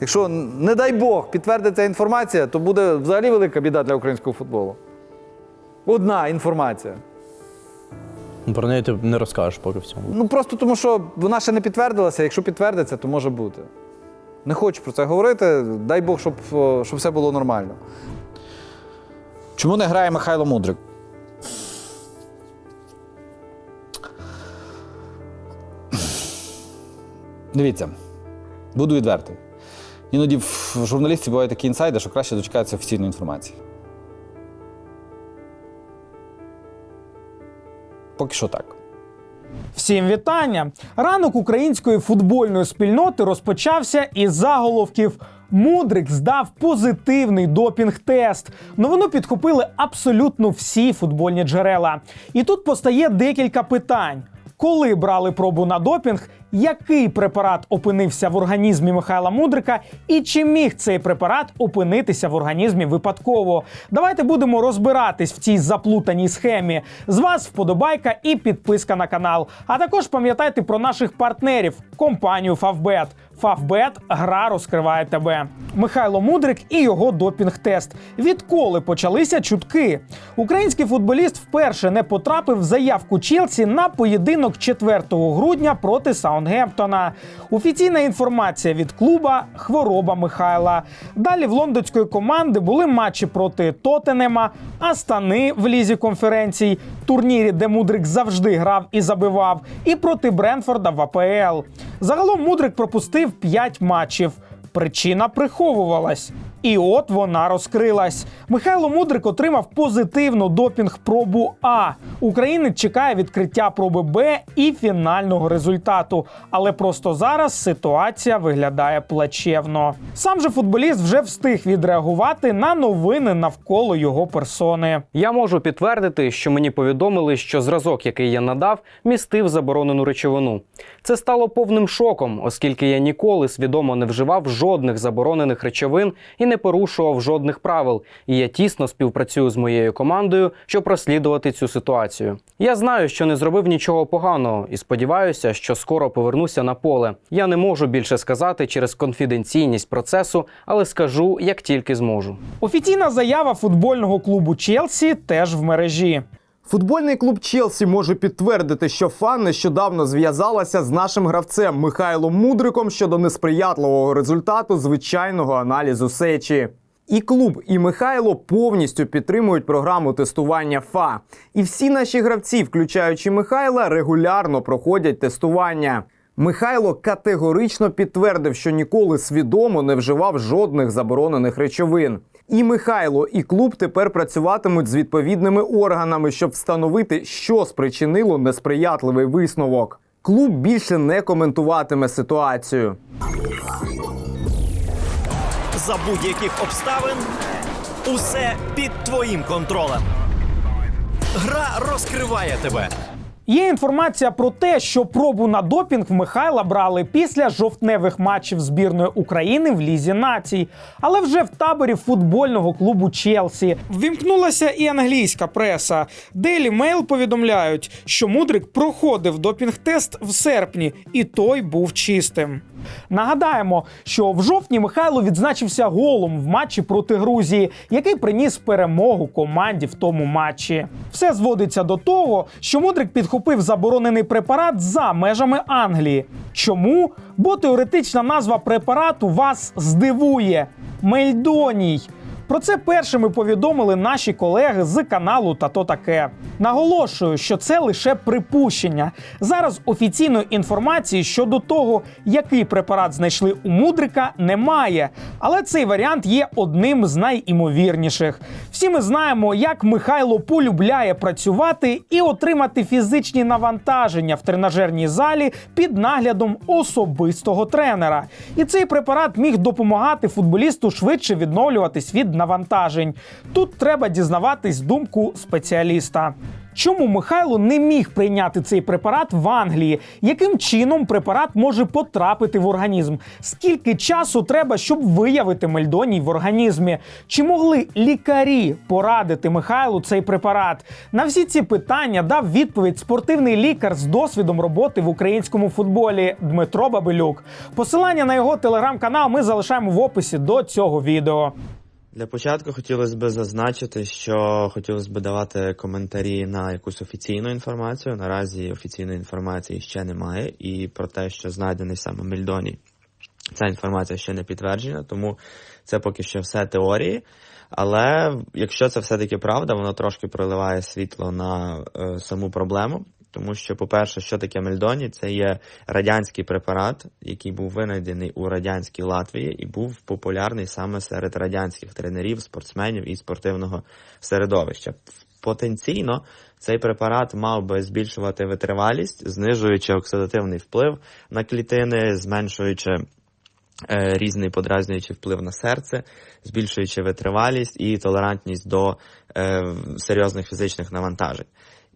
Якщо, не дай Бог, підтвердиться інформація, то буде взагалі велика біда для українського футболу. Одна інформація. Ну, Про неї ти не розкажеш поки в цьому. Ну просто тому, що вона ще не підтвердилася. Якщо підтвердиться, то може бути. Не хочу про це говорити. Дай Бог, щоб, щоб все було нормально. Чому не грає Михайло Мудрик? Дивіться, буду відвертий. Іноді в журналістів бувають такі інсайди, що краще дочекатися офіційної інформації. Поки що так. Всім вітання! Ранок української футбольної спільноти розпочався із заголовків. Мудрик здав позитивний допінг-тест. Новину підхопили абсолютно всі футбольні джерела. І тут постає декілька питань. Коли брали пробу на допінг, який препарат опинився в організмі Михайла Мудрика, і чи міг цей препарат опинитися в організмі випадково? Давайте будемо розбиратись в цій заплутаній схемі. З вас вподобайка і підписка на канал. А також пам'ятайте про наших партнерів компанію Фавбет. Фавбет гра розкриває тебе. Михайло Мудрик і його допінг-тест. Відколи почалися чутки? Український футболіст вперше не потрапив в заявку Челсі на поєдинок 4 грудня проти Саундгемптона. Офіційна інформація від клуба хвороба Михайла. Далі в лондонської команди були матчі проти Тоттенема, Астани в лізі конференцій, турнірі, де Мудрик завжди грав і забивав, і проти Бренфорда в АПЛ. Загалом Мудрик пропустив 5 матчів. Причина приховувалась. І от вона розкрилась. Михайло Мудрик отримав позитивну допінг-пробу А. Українець чекає відкриття проби Б і фінального результату. Але просто зараз ситуація виглядає плачевно. Сам же футболіст вже встиг відреагувати на новини навколо його персони. Я можу підтвердити, що мені повідомили, що зразок, який я надав, містив заборонену речовину. Це стало повним шоком, оскільки я ніколи свідомо не вживав жодних заборонених речовин і не порушував жодних правил. І я тісно співпрацюю з моєю командою, щоб розслідувати цю ситуацію. Я знаю, що не зробив нічого поганого, і сподіваюся, що скоро повернуся на поле. Я не можу більше сказати через конфіденційність процесу, але скажу, як тільки зможу. Офіційна заява футбольного клубу Челсі теж в мережі. Футбольний клуб Челсі може підтвердити, що фан нещодавно зв'язалася з нашим гравцем Михайлом Мудриком щодо несприятливого результату звичайного аналізу сечі. І клуб, і Михайло повністю підтримують програму тестування ФА. І всі наші гравці, включаючи Михайла, регулярно проходять тестування. Михайло категорично підтвердив, що ніколи свідомо не вживав жодних заборонених речовин. І Михайло, і клуб тепер працюватимуть з відповідними органами, щоб встановити, що спричинило несприятливий висновок. Клуб більше не коментуватиме ситуацію. За будь-яких обставин усе під твоїм контролем. Гра розкриває тебе. Є інформація про те, що пробу на допінг Михайла брали після жовтневих матчів збірної України в Лізі націй, але вже в таборі футбольного клубу Челсі. Ввімкнулася і англійська преса. Daily Mail повідомляють, що Мудрик проходив допінг-тест в серпні, і той був чистим. Нагадаємо, що в жовтні Михайло відзначився голом в матчі проти Грузії, який приніс перемогу команді в тому матчі. Все зводиться до того, що Мудрик підхопив заборонений препарат за межами Англії. Чому? Бо теоретична назва препарату вас здивує Мельдоній. Про це першими повідомили наші колеги з каналу Та то таке. Наголошую, що це лише припущення. Зараз офіційної інформації щодо того, який препарат знайшли у мудрика, немає. Але цей варіант є одним з найімовірніших. Всі ми знаємо, як Михайло полюбляє працювати і отримати фізичні навантаження в тренажерній залі під наглядом особистого тренера. І цей препарат міг допомагати футболісту швидше відновлюватись від навантажень. Тут треба дізнаватись думку спеціаліста. Чому Михайло не міг прийняти цей препарат в Англії? Яким чином препарат може потрапити в організм? Скільки часу треба, щоб виявити мельдоній в організмі? Чи могли лікарі порадити Михайлу цей препарат? На всі ці питання дав відповідь спортивний лікар з досвідом роботи в українському футболі Дмитро Бабилюк. Посилання на його телеграм-канал ми залишаємо в описі до цього відео. Для початку хотілося б зазначити, що хотілося б давати коментарі на якусь офіційну інформацію. Наразі офіційної інформації ще немає, і про те, що знайдений саме Мельдоній, ця інформація ще не підтверджена, тому це поки що все теорії. Але якщо це все-таки правда, воно трошки проливає світло на е, саму проблему. Тому що, по-перше, що таке мельдоні? Це є радянський препарат, який був винайдений у радянській Латвії і був популярний саме серед радянських тренерів, спортсменів і спортивного середовища. Потенційно цей препарат мав би збільшувати витривалість, знижуючи оксидативний вплив на клітини, зменшуючи е, різний подразнюючий вплив на серце, збільшуючи витривалість і толерантність до е, серйозних фізичних навантажень.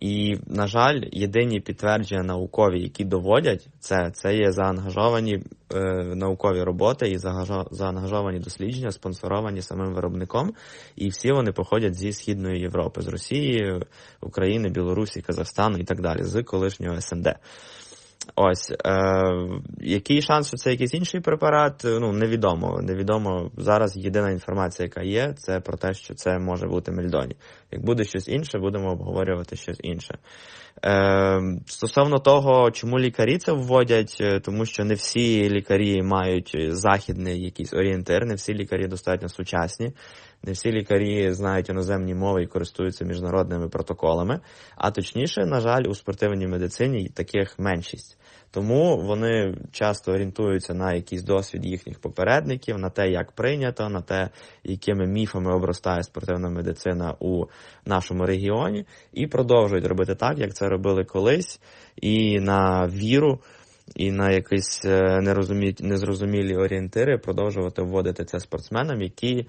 І, на жаль, єдині підтвердження наукові, які доводять це, це є заангажовані е, наукові роботи і заангажо- заангажовані дослідження, спонсоровані самим виробником. І всі вони походять зі Східної Європи, з Росії, України, Білорусі, Казахстану і так далі, з колишнього СНД. Ось е, який шанс, що це якийсь інший препарат? Ну невідомо. Невідомо зараз. Єдина інформація, яка є, це про те, що це може бути мельдоні. Як буде щось інше, будемо обговорювати щось інше. Е, стосовно того, чому лікарі це вводять, е, тому що не всі лікарі мають західний якийсь орієнтир, не всі лікарі достатньо сучасні. Не всі лікарі знають іноземні мови і користуються міжнародними протоколами. А точніше, на жаль, у спортивній медицині таких меншість. Тому вони часто орієнтуються на якийсь досвід їхніх попередників, на те, як прийнято, на те, якими міфами обростає спортивна медицина у нашому регіоні, і продовжують робити так, як це робили колись, і на віру. І на якісь е, нерозумі... незрозумілі орієнтири продовжувати вводити це спортсменам, які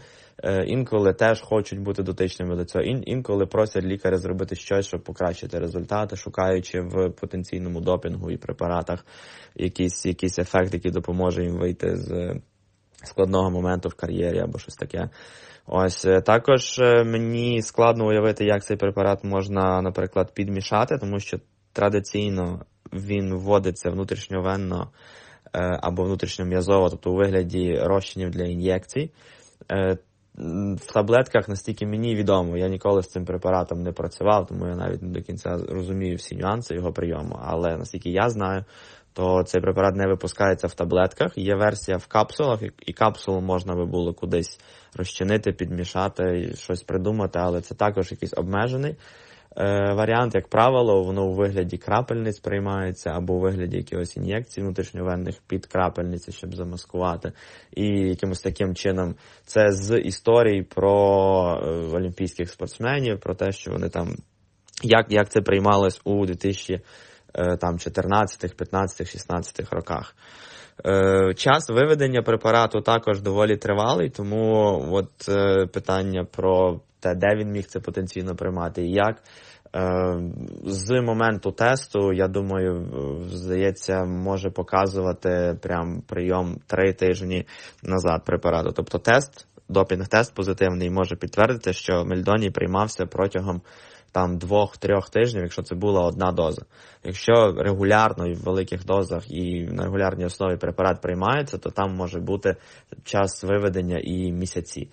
інколи теж хочуть бути дотичними до цього. Ін... Інколи просять лікаря зробити щось, щоб покращити результати, шукаючи в потенційному допінгу і препаратах якийсь, якийсь ефект, який допоможе їм вийти з складного моменту в кар'єрі або щось таке. Ось е, також е, мені складно уявити, як цей препарат можна, наприклад, підмішати, тому що традиційно він вводиться внутрішньовенно е, або внутрішньом'язово, тобто у вигляді розчинів для ін'єкцій. В таблетках настільки мені відомо, я ніколи з цим препаратом не працював, тому я навіть не до кінця розумію всі нюанси його прийому. Але наскільки я знаю, то цей препарат не випускається в таблетках. Є версія в капсулах, і- капсулу можна би було кудись розчинити, підмішати, щось придумати, але це також якийсь обмежений варіант, як правило, воно у вигляді крапельниць приймається або у вигляді якихось ін'єкцій внутрішньовенних під крапельниці, щоб замаскувати. І якимось таким чином це з історій про е, олімпійських спортсменів, про те, що вони там як, як це приймалось у 2000 е, там 14, 15, 16 роках. Е, Час виведення препарату також доволі тривалий, тому от е, питання про те, де він міг це потенційно приймати і як. Е, З моменту тесту, я думаю, здається, може показувати прям прийом три тижні назад препарату. Тобто тест, допінг-тест позитивний може підтвердити, що Мельдоній приймався протягом там двох-трьох тижнів, якщо це була одна доза. Якщо регулярно і в великих дозах і на регулярній основі препарат приймається, то там може бути час виведення і місяці.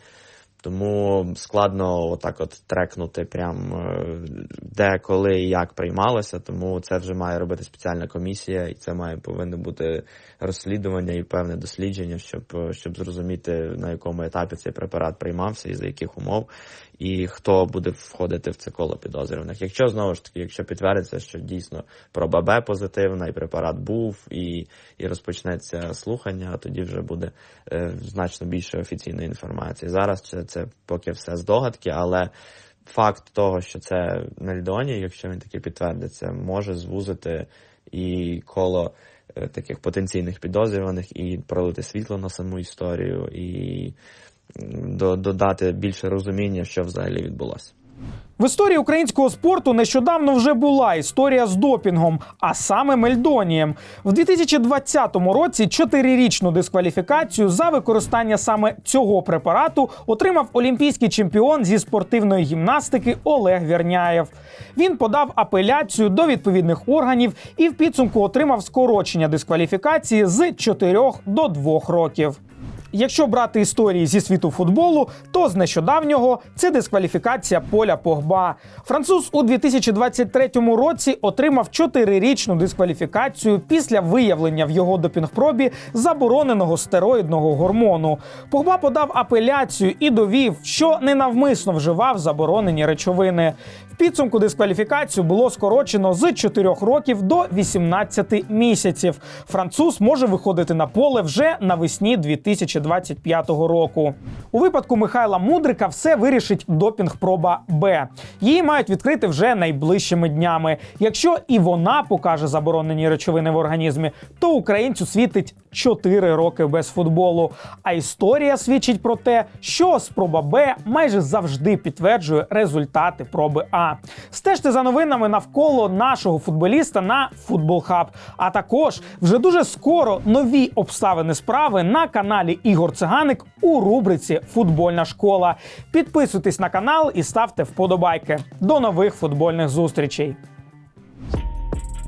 Тому складно отак от трекнути прям е, де, коли і як приймалося. Тому це вже має робити спеціальна комісія, і це має повинно бути розслідування і певне дослідження, щоб, е, щоб зрозуміти на якому етапі цей препарат приймався і за яких умов, і хто буде входити в це коло підозрюваних. Якщо знову ж таки, якщо підтвердиться, що дійсно проба Б позитивна, і препарат був, і, і розпочнеться слухання, тоді вже буде е, значно більше офіційної інформації. Зараз це, це поки все здогадки, але факт того, що це Мельдоні, якщо він таки підтвердиться, може звузити і коло е, таких потенційних підозрюваних і пролити світло на саму історію, і до- додати більше розуміння, що взагалі відбулося. В історії українського спорту нещодавно вже була історія з допінгом, а саме мельдонієм. В 2020 році чотирирічну дискваліфікацію за використання саме цього препарату отримав олімпійський чемпіон зі спортивної гімнастики Олег Вірняєв. Він подав апеляцію до відповідних органів і в підсумку отримав скорочення дискваліфікації з 4 до 2 років. Якщо брати історії зі світу футболу, то з нещодавнього це дискваліфікація поля Погба. Француз у 2023 році отримав чотирирічну дискваліфікацію після виявлення в його допінгпробі забороненого стероїдного гормону. Погба подав апеляцію і довів, що ненавмисно вживав заборонені речовини. В підсумку дискваліфікацію було скорочено з 4 років до 18 місяців. Француз може виходити на поле вже навесні 2025 року. У випадку Михайла Мудрика все вирішить допінг-проба Б. Її мають відкрити вже найближчими днями. Якщо і вона покаже заборонені речовини в організмі, то українцю світить 4 роки без футболу. А історія свідчить про те, що спроба Б майже завжди підтверджує результати проби А. Стежте за новинами навколо нашого футболіста на Футбол Хаб. А також вже дуже скоро нові обставини справи на каналі Ігор Циганик у рубриці Футбольна школа. Підписуйтесь на канал і ставте вподобайки. До нових футбольних зустрічей.